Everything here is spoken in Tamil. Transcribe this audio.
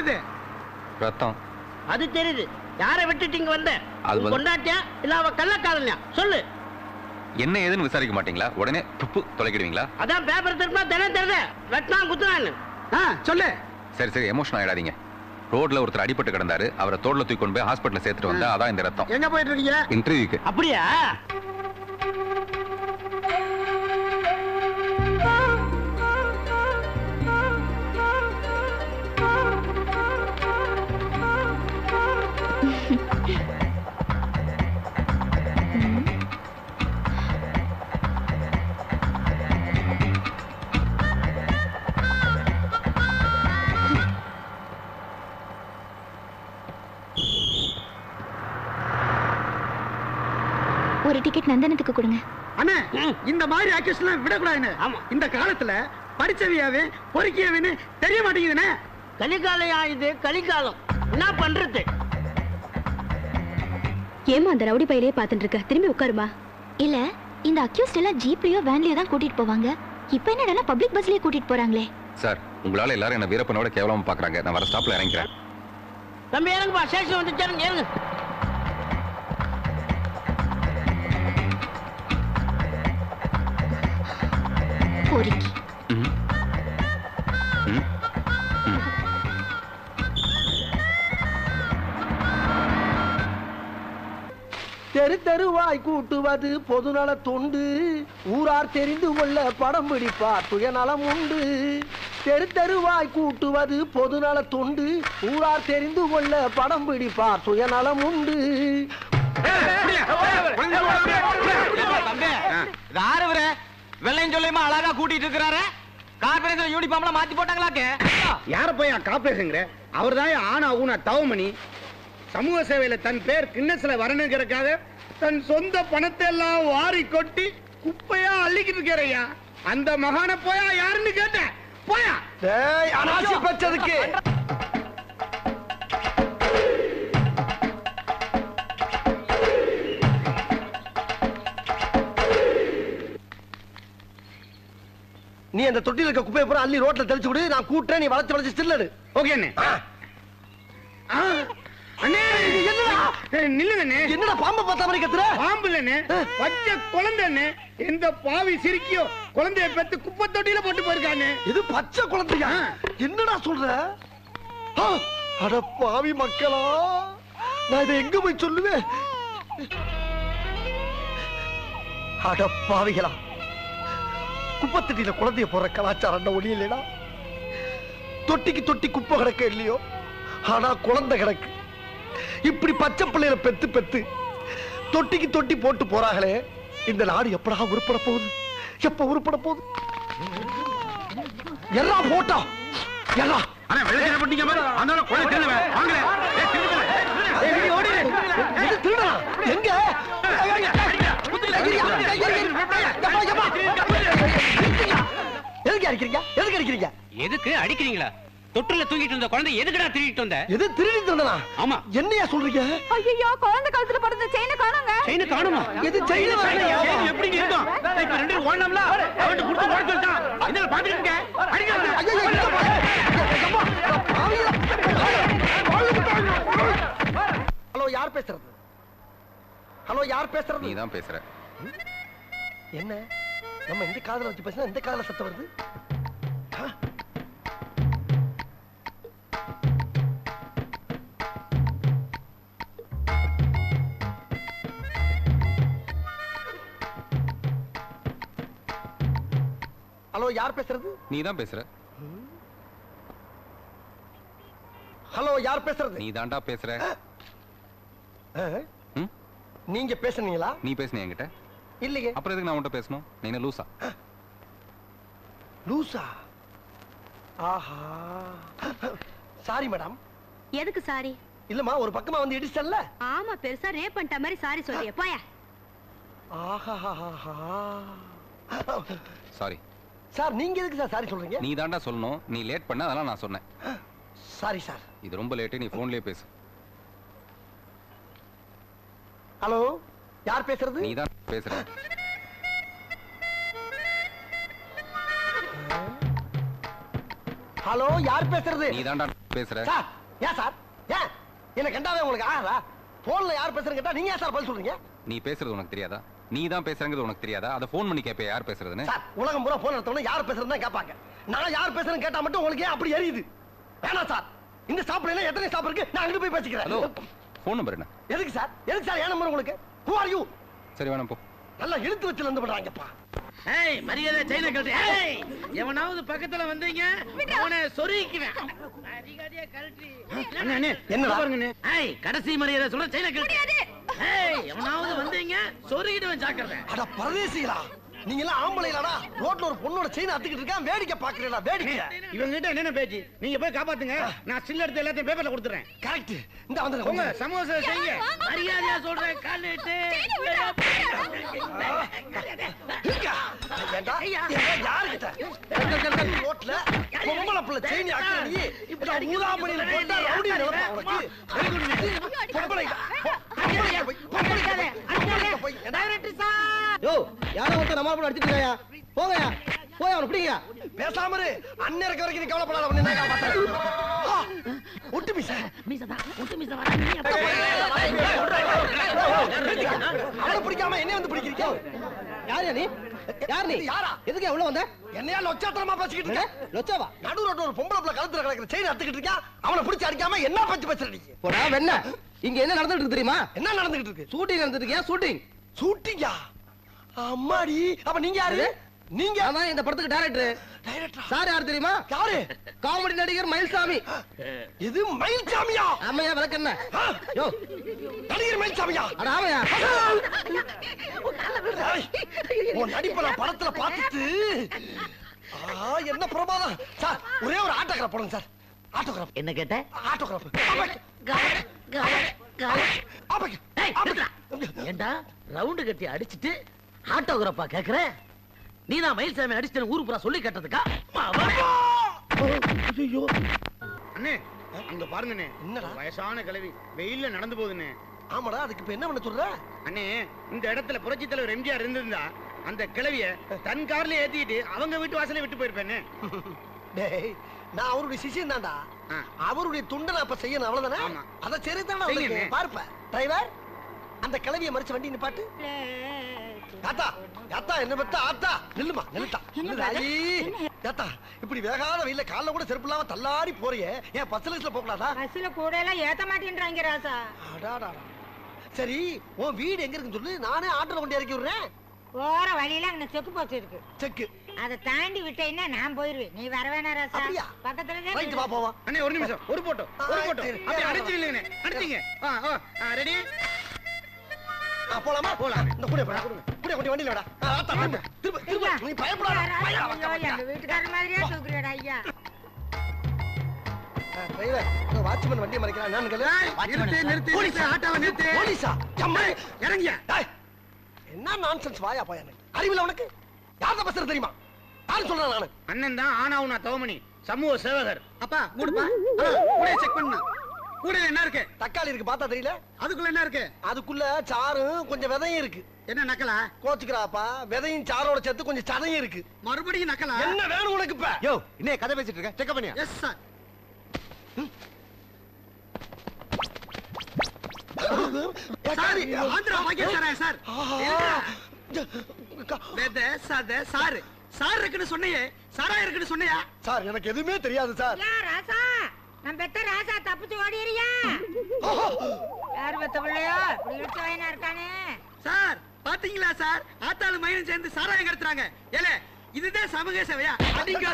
என்னது? ரத்தம். அது தெரியுது. யாரை விட்டுட்டு இங்க வந்த? அது கொண்டாட்டியா இல்ல அவ கள்ளக்காதலியா? சொல்லு. என்ன ஏதுன்னு விசாரிக்க மாட்டீங்களா? உடனே துப்பு தொலைக்கிடுவீங்களா? அதான் பேப்பர் திருப்பா தினம் தெரியுத. வெட்டினா குத்துனான்னு ஆ சொல்லு. சரி சரி எமோஷன் ஆயிடாதீங்க. ரோட்ல ஒருத்தர் அடிபட்டு கிடந்தாரு. அவரை தோல்ல தூக்கி கொண்டு போய் ஹாஸ்பிட்டல் சேர்த்துட்டு வந்தா அதான் இந்த ரத்தம். எங்க போயிட்டு இருக்கீங்க? இன்டர்வியூக்கு அப்படியா? ஒரு டிக்கெட் நந்தனத்துக்கு கொடுங்க. அண்ணே. இந்த மாதிரி ஆக்டர்ஸ்லாம் விடக்கூடாதுன்னு ஆமா. இந்த காலத்துல படிச்சவியாவே பொறுக்கியவன்னு தெரிய மாட்டேங்குதுண்ணே. கலிகாலையா இது? கலிகாலம். என்ன பண்றது? ஏமா அந்த ரவுடி பையிலே பாத்துட்டு இருக்க? திரும்பி உட்காருமா? இல்ல இந்த அக்யூஸ்ட் எல்லாம் ஜீப்லயோ வேன்லயோ தான் கூட்டிட்டு போவாங்க. இப்போ என்னடா பப்ளிக் பஸ்லயே கூட்டிட்டு போறாங்களே? சார் உங்களால எல்லாரும் என்ன வீரப்பனோட கேவலமா பாக்குறாங்க நான் வர ஸ்டாப்ல இறங்கிறேன் தம்பி இறங்குப்பா. ஸ்டேஷன் வந்து சேருங்க தெருவாய் கூட்டுவது பொதுநல தொண்டு. ஊரார் தெரிந்து கொள்ள படம் பிடிப்பார் சுயநலம் உண்டு. தெரு தெருவாய் கூட்டுவது பொதுநல தொண்டு. ஊரார் தெரிந்து கொள்ள படம் பிடிப்பார் சுயநலம் உண்டு. யாரு வெள்ளையும் சொல்லியுமா அழகா கூட்டிட்டு இருக்கிறாரு? கார்பரேஷன் யூனிஃபார்ம்ல மாத்தி போட்டாங்களாக்கு. யார போய் காப்பேசுங்கிற அவர் தான் ஆனா ஊனா தவமணி. சமூக சேவையில தன் பேர் கிண்ணஸ்ல வரணுங்கிறதுக்காக தன் சொந்த பணத்தை எல்லாம் வாரி கொட்டி குப்பையா அள்ளிக்கிட்டு இருக்கிறையா? அந்த மகான போயா? யாருன்னு கேட்டேன். போயா. அனாசி பச்சதுக்கு நீ அந்த தொட்டில இருக்க குப்பையை பூரா அள்ளி ரோட்ல தெளிச்சு விடு நான் கூட்டுறேன் நீ வளைச்சு வளைச்சு ஸ்டில்லடு ஓகே. அண்ணே. என்னடா? ஏய், நில்லுங்க அண்ணே என்னடா பாம்பை பார்த்த மாதிரி கத்துற? பாம்பு இல்லண்ணே பச்சை குழந்தை அண்ணே எந்த பாவி சிரிக்கியோ குழந்தைய பெத்து குப்பை தொட்டியில போட்டு போயிருக்கானே இது பச்சை குழந்தையா? என்னடா சொல்ற? அட பாவி மக்களா. நான் இதை எங்க போய் சொல்லுவேன்? அட பாவிகளா. குப்பத்தட்டியில குழந்தைய போற கலாச்சாரம் ஒளி இல்லைடா? தொட்டிக்கு தொட்டி குப்பை கிடக்க இல்லையோ? ஆனா குழந்தை கிடக்கு. இப்படி பச்சை பிள்ளைகளை பெத்து பெத்து தொட்டிக்கு தொட்டி போட்டு போறாங்களே இந்த நாடு எப்படா உருப்பட போகுது? எப்ப உருப்பட போகுது? எறா போட்டா எறா. அண்ணே வெள்ளை போட்டீங்க பாரு. அதனால கொலை திருடுவேன் வாங்கல ஏய், நீ ஓடிடு. இது திருடனா? எங்க? எதுக்கு அடிக்கிறீங்க? எதுக்கு அடிக்கிறீங்க? எதுக்கு? அடிக்கிறீங்களா? தொற்றுல தூங்கிட்டு இருந்த குழந்தை எதுக்குடா திருடிட்டு வந்த? எது திருடி திருடனா ஆமா. என்னையா சொல்றீங்க? ஐயோ குழந்தை கழுத்துல படுத்த செயினை காணுங்க. செயினு காணுமா? எது செயின செயின் எப்படிங்க இருக்கும்? இப்ப ரெண்டு பேரும் ஓடலாம்ல? அவன்கிட்ட கொடுத்து ஓட சொல்லிட்டான். என்ன பாத்துட்டு இருக்க? அடிக்கலாம் ஹலோ யார் பேசுறது? ஹலோ யார் பேசுறது? நீ தான் பேசுற. என்ன? நம்ம இந்த காதுல வச்சு பேசினா இந்த காதுல சத்தம் வருது? ஹலோ யார் பேசுறது? நீ தான் பேசுற. ஹலோ யார் பேசுறது? நீ தான்டா பேசுற? ம்? நீங்க பேசுனீங்களா? நீ பேசுன என்கிட்ட? இல்லையே. அப்புறம் எதுக்கு நான் உன்கிட்ட பேசணும்? நீ என்ன லூசா? லூசா? ஆஹா. Sorry madam. எதுக்கு சாரி? இல்லம்மா ஒரு பக்கமா வந்து இடிச்சல்ல ஆமா பெருசா ரேப் பண்ணிட்ட மாதிரி சாரி சொல்றிய. போயா. ஆஹா சாரி சார் நீங்க எதுக்கு சார் சாரி சொல்றீங்க? நீ தான்டா சொல்லணும். நீ லேட் பண்ண அதெல்லாம் நான் சொன்னேன். Sorry sir. இது ரொம்ப லேட்டு நீ போன்லயே பேசு. ஹலோ யார் பேசுறது? நீ தான் பேசுற. ஹலோ யார் பேசுறது? நீ தான்டா பேசுற. சார் ஏன் சார்? ஏன்? என்ன கண்டாவே உங்களுக்கு ஆறா போன்ல யார் பேசுறேன்னு கேட்டா நீங்க ஏன் சார் பதில் சொல்றீங்க? நீ பேசுறது உனக்கு தெரியாதா? நீ தான் பேசுறங்கிறது உனக்கு தெரியாதா? அதை ஃபோன் பண்ணி கேட்ப யார் பேசுறதுன்னு? சார் உலகம் பூரா போன் எடுத்தவன யார் பேசுறதுன்னு தான் கேட்பாங்க. நான் யார் பேசுறேன்னு கேட்டா மட்டும் உங்களுக்கு ஏன் அப்படி எரியுது. வேணாம் சார். இந்த ஸ்டாப்ல எல்லாம் எத்தனை ஸ்டாப் இருக்கு? நான் அங்கிட்டு போய் ஹலோ பேசிக்கிறேன் ஃபோன் நம்பர் என்ன? எதுக்கு சார்? எதுக்கு சார்? ஏன் நம்பர் உங்களுக்கு? ஹூ ஆர் யூ சரி வேணாம் போ. நல்லா இழுத்து வச்சு இருந்து பண்றாங்கப்பா ஏய் மரியாதை செயினை கழட்டு. ஏய் எவனாவது பக்கத்துல வந்தீங்க அவனை சொருகிக்குவேன். மரியாதையா கழட்டி. என்னடா? பாருங்க ஏய் கடைசி மரியாதை சொல்ல செயினை கழட்டு. ஏய் எவனாவது வந்தீங்க சொருகிடுவேன் ஜாக்கிரதை அட பரதேசிகளா நீங்க எல்லாம் ஆம்பளைலாடா ரோட்ல ஒரு பொண்ணோட செயின் அத்துக்கிட்டு இருக்கேன் வேடிக்கை பாக்குறீங்களா வேடிக்கை இவங்க கிட்ட என்னென்ன பேச்சு நீங்க போய் காப்பாத்துங்க நான் ஸ்டில் எடுத்து எல்லாத்தையும் பேப்பர்ல கொடுத்துறேன் கரெக்ட் இந்த வந்து சேவை செய்யுங்க மரியாதையா சொல்றேன் கால் இட்டு ஏண்டா? ஏண்டா, யாருகிட்ட? ரோட்ல பொம்பளை புள்ள செயின் அக்கறடி, இப்படி ஊதாமணியில போட்டா ரவுடி நினைப்பா உனக்கு? பொம்பளை, பொம்பளை போய், பொம்பளை போய், பொம்பளை போய், ஏண்டா? யோ யாரோ ஒருத்தர் நம்ம கூட அடிச்சிட்டு இருக்காயா போங்கயா போய் அவனை பிடிங்க பேசாம இரு. அண்ணன் இருக்க வரைக்கும் நீ கவலைப்படாத, உன்னை நான் காப்பாத்துறேன். ஆ, ஒட்டு மீசை. மீசதா முட்டு மீச வரா நீ அவனை பிடிக்காம என்னைய வந்து பிடிக்கிறீங்க? யார் நீ யார் நீ யாரா? எதுக்கு உள்ள வந்த என்னையா லொச்சாத்தனமா பேசிக்கிட்டு என்ன? இருக்க? லொச்சாவா நடு ரோட்ல ஒரு பொம்பளை புள்ள கழுத்துல கிடக்குற செயின் அத்துக்கிட்டு இருக்கான் அவனை பிடிச்சு அடிக்காம என்ன பச்சு பேசுற நீ போடா வெண்ண இங்க என்ன நடந்துட்டு இருக்கு தெரியுமா என்ன நடந்துகிட்டு இருக்கு ஷூட்டிங் நடந்துட்டு இருக்கியா ஷூட்டிங் ஷூட்டிங்கா அம்மாடி. அப்ப நீங்க யாரு? நீங்க? அதான் இந்த படத்துக்கு டைரக்டர் டைரக்டரா சார் யார் தெரியுமா? யாரு? காமெடி நடிகர் மயில்சாமி. இது மயில்சாமியா? ஆமையா விளக்கு என்ன? யோ. நடிகர் மயில்சாமியா? அட ஆமையா உன் நடிப்பை நான் படத்துல பார்த்துட்டு ஆ, என்ன பிரமாதம் சார் ஒரே ஒரு ஆட்டோகிராஃப் போடுங்க சார். ஆட்டோகிராஃப் என்ன கேட்ட? ஆட்டோகிராஃப். ஏண்டா? ரவுண்டு கட்டி அடிச்சிட்டு ஆட்டோகிராஃபா கேக்குற? நீ தான் மயில்சாமி அடிச்சிட்டு ஊரு பூரா சொல்லி கட்டதுக்கா? ஐயோ! அண்ணே இங்க பாருங்கண்ணே. என்னடா? வயசான கிழவி வெயில்ல நடந்து போகுதுண்ணே. ஆமாடா அதுக்கு இப்ப என்ன பண்ண சொல்ற? அண்ணே இந்த இடத்துல புரட்சி தலைவர் எம்ஜிஆர் இருந்திருந்தா அந்த கிழவிய தன் கார்ல ஏத்திட்டு அவங்க வீட்டு வாசலே விட்டு போயிருப்பேன்னு டேய் நான் அவருடைய சிஷியன் தான்டா. அவருடைய துண்டை நான் இப்ப செய்யணும் அவ்வளவுதானே. அத சரி தானே செய்யுங்க. பார்ப்ப டிரைவர் அந்த கிளவிய மறிச்சு வண்டி நிப்பாட்டு. தாத்தா தாத்தா என்ன பத்தா ஆத்தா? நில்லுமா நில்லுட்டா நில்லுடா. ஐ, தாத்தா? இப்படி வேகாத வெயில்ல கால்ல கூட செருப்பு இல்லாம தள்ளாடி போறியே. ஏன் பஸ் லிஸ்ட்ல போக கூடாதா பஸ்ல கூட எல்லாம் ஏத்த மாட்டேன்றாங்க ராசா. அடாடாடா. சரி உன் வீடு எங்க இருக்குன்னு சொல்லு. நானே ஆட்டோல கொண்டு இறக்கி விடுறேன். போற வழியில அங்க செக்கு போச்சு இருக்கு. செக்கு. அதை தாண்டி விட்டேன்னா நான் போயிருவேன். நீ வர வேணா ராசா. அப்படியா? பக்கத்துல ரைட் வா போவா அண்ணே ஒரு நிமிஷம். ஒரு போட்டோ ஒரு போட்டோ சரி. அப்படி அடிச்சு இல்லைங்கண்ணே அடிச்சிங்க. ஆ ஆ. ரெடி போலாமா? போலாம். இந்த கூட போடா கூட கொண்டு வண்டியில விடா. ஆத்தா, திரும்ப திரும்ப நீ பயப்படாத. வீட்டுக்காரர் மாதிரியே தூக்குறியடா ஐயா. டிரைவர் இந்த வாட்ச்மேன் வண்டியை மறைக்கிறான். என்னன்னு கேளு. நிறுத்து நிறுத்து நிறுத்து ஆட்டோவை நிறுத்து. போலீஸா? அம்மா இறங்கியா? டேய், என்ன நான்சென்ஸ் வாயா போயா அறிவில்ல உனக்கு? யார்தான் பேசுறது தெரியுமா? யாரு சொல்றேன் நானு? அண்ணன் தான் ஆனாவுனா தவமணி. சமூக சேவகர். அப்பா கூடுப்பா. கூட செக் பண்ணா. கூட என்ன இருக்கு? தக்காளி இருக்கு பார்த்தா தெரியல? அதுக்குள்ள என்ன இருக்கு? அதுக்குள்ள சாரும் கொஞ்சம் விதையும் இருக்கு. என்ன நக்கலா? கோச்சுக்கிறாப்பா விதையும் சாரோட சேர்த்து கொஞ்சம் சதையும் இருக்கு. மறுபடியும் நக்கலா? என்ன வேணும் உனக்கு இப்ப? யோ இன்னே கதை பேசிட்டு இருக்க. செக் பண்ணியா? Yes sir. தக்காளி. ஆந்திரா பாக்கியசாரா சார். வெத சத சாரு சார் இருக்குன்னு சொன்னையே. சாரா இருக்குன்னு சொன்னையா? சார் எனக்கு எதுவுமே தெரியாது சார்? நம்ம பெத்த ராசா தப்பிச்சு ஓடிறியா யார் பெத்த பிள்ளையோ இப்படி இழுச்ச வயனா இருக்கானே. சார் பாத்தீங்களா சார்? ஆத்தாளு மயிலும் சேர்ந்து சாராயம் கடத்துறாங்க. ஏலே இதுதான் சமூக சேவையா? அடிங்க